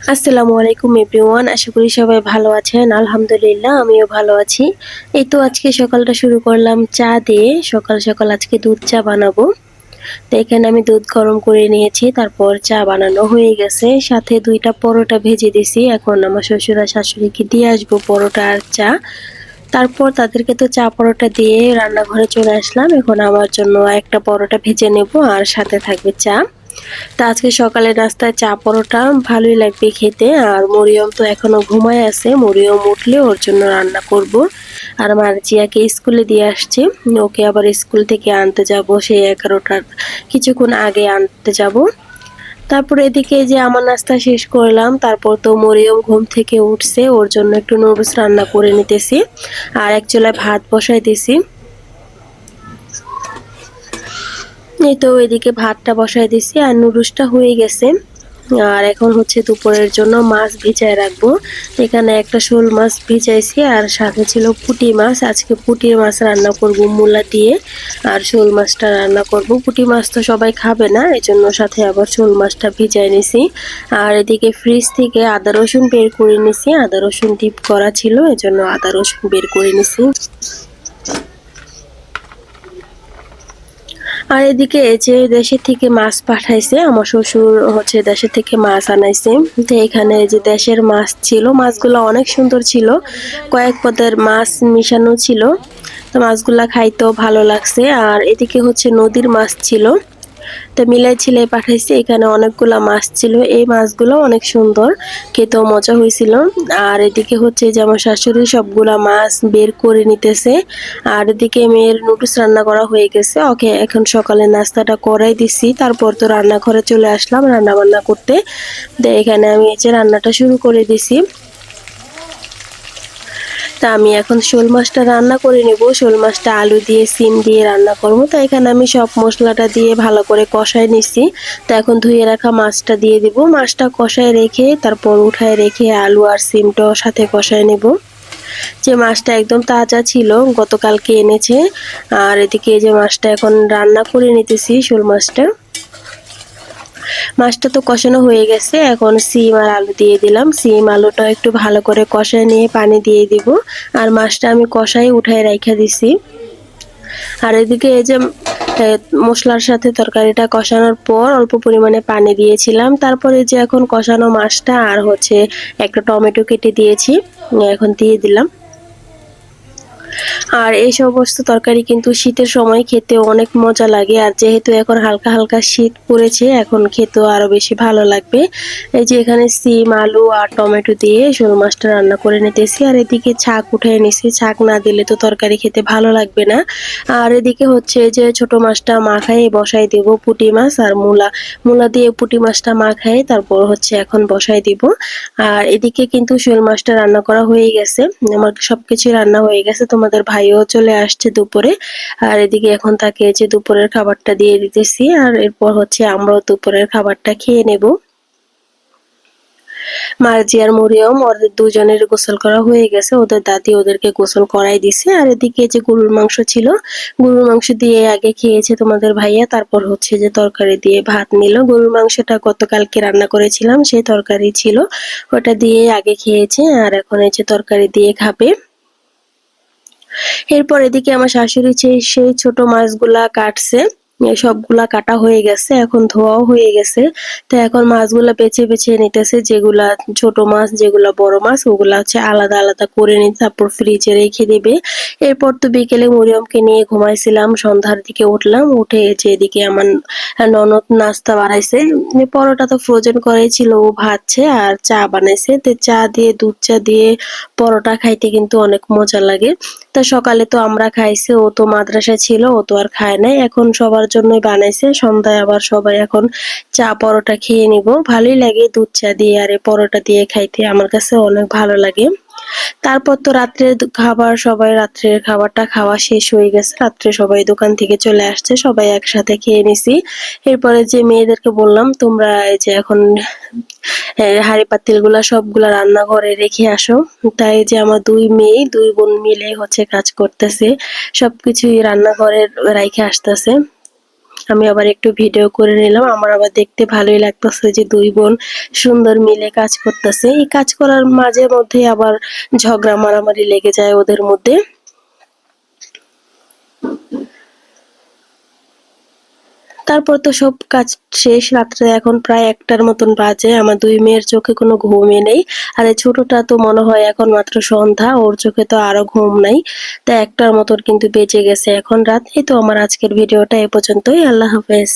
আসসালামু আলাইকুম, এভরিওয়ান। আশা করি সবাই ভালো আছেন। আলহামদুলিল্লাহ, আমিও ভালো আছি। এই তো আজকে সকালটা শুরু করলাম চা দিয়ে। সকাল সকাল আজকে দুধ চা বানাবো। তো এখানে আমি দুধ গরম করে নিয়েছি, তারপর চা বানানো হয়ে গেছে। সাথে দুইটা পরোটা ভেজে দিছি। এখন আমার শ্বশুর আর শাশুড়িকে দিয়ে আসব পরোটা আর চা। তারপর তাদেরকে তো চা পরোটা দিয়ে রান্নাঘরে চলে আসলাম। এখন আমার জন্য একটা পরোটা ভেজে নেব, আর সাথে থাকবে চা। তা আজকে সকালে নাস্তায় চা পরোটা ভালোই লাগবে খেতে। আর মরিয়ম তো এখনও ঘুমায় আছে। মরিয়ম উঠলে ওর জন্য রান্না করব। আর মার্জিয়াকে স্কুলে দিয়ে আসছে। ওকে আবার স্কুল থেকে আনতে যাব। সেই এগারোটার কিছুক্ষণ আগে আনতে যাব। তারপর এদিকে যে আমার নাস্তা শেষ করলাম, তারপর তো মরিয়ম ঘুম থেকে উঠছে। ওর জন্য একটু নুডলস রান্না করে নিতেছি। আর এক চুলায় ভাত বসাই দিছি এই তো এদিকে ভাতটা বসাই দিছি আর নুডলসটা হয়ে গেছে। আর এখন হচ্ছে দুপুরের জন্য মাছ ভিজায় রাখব। এখানে একটা শোল মাছ ভিজাইছি আর সাথে ছিল পুটি মাছ। আজকে পুটির মাছ রান্না করব মূলা দিয়ে। আর শোল মাছটা রান্না করব। পুটি মাছ তো সবাই খাবে না এই জন্য সাথে আবার শোল মাছটা ভিজাই নিছি। আর এদিকে ফ্রিজ থেকে আদা রসুন বের করে নিছি। আদা রসুন ডিপ করা ছিল, এজন্য আদা রসুন বের করে নিছি। আর এদিকে যে দেশের থেকে মাছ পাঠাইছে, আমার শ্বশুর হচ্ছে দেশের থেকে মাছ আনাইছে। তো এখানে যে দেশের মাছ ছিল, মাছগুলো অনেক সুন্দর ছিল। কয়েক পদের মাছ মিশানো ছিল। তো মাছগুলা খাইতেও ভালো লাগছে। আর এদিকে হচ্ছে নদীর মাছ ছিল। তো মিলাই ছিলে পাঠাইছি, এখানে অনেকগুলা মাছ ছিল। এই মাছগুলো অনেক সুন্দর, খেতেও মজা হয়েছিল। আর এদিকে হচ্ছে যে আমার শাশুড়ি সবগুলা মাছ বের করে নিতেছে। আর এদিকে মেয়ের নুডলস রান্না করা হয়ে গেছে। ওকে এখন সকালে নাস্তাটা করাই দিছি। তারপর তো রান্নাঘরে চলে আসলাম রান্না বান্না করতে। তো এখানে আমি এই যে রান্নাটা শুরু করে দিছি। তা আমি এখন শোল মাছটা রান্না করে নেব। শোল মাছটা আলু দিয়ে, সিম দিয়ে রান্না করব। তো এখানে আমি সব মশলাটা দিয়ে ভালো করে কষায় নিছি। তো এখন ধুয়ে রাখা মাছটা দিয়ে দিব। মাছটা কষায় রেখে, তারপর উঠায় রেখে আলু আর সিমটাও সাথে কষায় নেব। যে মাছটা একদম তাজা ছিল, গতকালকে এনেছে। আর এদিকে যে মাছটা এখন রান্না করে নিতেছি, শোল মাছটা। মাছটা তো কষানো হয়ে গেছে, এখন সিম আর আলু দিয়ে দিলাম। সিম আলুটা একটু ভালো করে কষায় নিয়ে পানি দিয়ে দিব। আর মাছটা আমি কষাই উঠায় রাইখা দিছি। আর এদিকে এই যে মশলার সাথে তরকারিটা কষানোর পর অল্প পরিমাণে পানি দিয়েছিলাম। তারপরে যে এখন কষানো মাছটা আর হচ্ছে একটা টমেটো কেটে দিয়েছি, এখন দিয়ে দিলাম। আর এই সমস্ত তরকারি কিন্তু শীতের সময় খেতে অনেক মজা লাগে। আর যেহেতু এখন হালকা হালকা শীত পড়েছে, এখন খেতেও আরও বেশি ভালো লাগবে। এই যে এখানে সিম, আলু আর টমেটো দিয়ে শোল মাছটা রান্না করে নিতেছি। আর এদিকে ছাক উঠে নিছি ছাক না দিলে তো তরকারি খেতে ভালো লাগবে না। আর এদিকে হচ্ছে যে ছোট মাছটা মাখাই বসাই দেব পুটি মাছ আর মূলা। মূলা দিয়ে পুটি মাছটা মাখাই তারপর হচ্ছে এখন বসাই দিব। আর এদিকে কিন্তু শোল মাছটা রান্না করা হয়ে গেছে। আমার সবকিছু রান্না হয়ে গেছে। তোমাদের ভাইও চলে আসছে দুপুরে। আর এদিকে এখন তাকে যে দুপুরের খাবারটা দিয়ে দিতেছি, আর এরপর হচ্ছে আমরাও দুপুরের খাবারটা খেয়ে নেব। আর মরিয়ম ওদের দুজনের গোসল করা হয়ে গেছে, ওদের দাদি ওদেরকে গোসল করাই দিছে। আর এদিকে যে গরুর মাংস ছিল, গরুর মাংস দিয়ে আগে খেয়েছে তোমাদের ভাইয়া, তারপর হচ্ছে যে তরকারি দিয়ে ভাত নিল। গরুর মাংসটা গতকালকে রান্না করেছিলাম, সেই তরকারি ছিল, ওটা দিয়ে আগে খেয়েছে, আর এখন এই যে তরকারি দিয়ে খাবে। এরপর এদিকে আমার শাশুড়ি সেই ছোট মাছগুলা কাটছে। সবগুলা কাটা হয়ে গেছে, এখন ধোয়াও হয়ে গেছে। তো এখন মাছগুলা বেছে বেছে নিতেছে, যেগুলা ছোট মাছ, যেগুলা বড় মাছ, ওগুলা হচ্ছে আলাদা আলাদা করে নিতে তারপর ফ্রিজে রেখে দেবে। এরপর তো বিকেলে মরিয়মকে নিয়ে ঘুমাইছিলাম, সন্ধ্যার দিকে উঠলাম, উঠে যে এদিকে আমার ননদ নাস্তা বানাইছে। পরোটা তো ফ্রোজেন করেই ছিল, ও ভাতছে আর চা বানাইছে। তো চা দিয়ে, দুধ চা দিয়ে পরোটা খাইতে কিন্তু অনেক মজা লাগে। তা সকালে তো আমরা খাইছি, ও তো মাদ্রাসায় ছিল, ও তো আর খায় নাই। এখন সবার জন্যই বানাইছে। সন্ধ্যায় আবার সবাই এখন চা পরোটা খেয়ে নিব। ভালোই লাগে দুধ চা দিয়ে আর পরোটা দিয়ে খাইতে। আমার কাছে অনেক ভালো লাগে। তারপর তো রাত্রে খাবার, সবাই রাত্রের খাবারটা খাওয়া শেষ হয়ে গেছে। রাত্রে সবাই দোকান থেকে চলে আসছে। সবাই একসাথে খেয়ে নিছি। এরপরে যে মেয়েদেরকে বললাম, তোমরা এই যে এখন হাড়ি পাতিলগুলা সবগুলা রান্নাঘরে রেখে আসো। তাই যে আমার দুই মেয়ে, দুই বোন মিলে হচ্ছে কাজ করতেছে। সবকিছুই রান্নাঘরে রেখে আসতেছে। আমি আবার একটু ভিডিও করে নিলাম। আমার আবার দেখতে ভালোই লাগতেছে যে দুই বোন সুন্দর মিলে কাজ করতেছে। এই কাজ করার মাঝে মধ্যে আবার ঝগড়া, মারামারি লেগে যায় ওদের মধ্যে। তারপর তো সব কাজ শেষ। রাত্রে এখন প্রায় একটার মতন বাজে। আমার দুই মেয়ের চোখে কোনো ঘুমই নেই। আর এই ছোটটা তো মনে হয় এখন মাত্র সন্ধ্যা। ওর চোখে তো আরও ঘুম নাই। তা একটার মতন কিন্তু বেঁচে গেছে এখন রাত। এই তো আমার আজকের ভিডিওটা এ পর্যন্তই। আল্লাহ হাফেজ।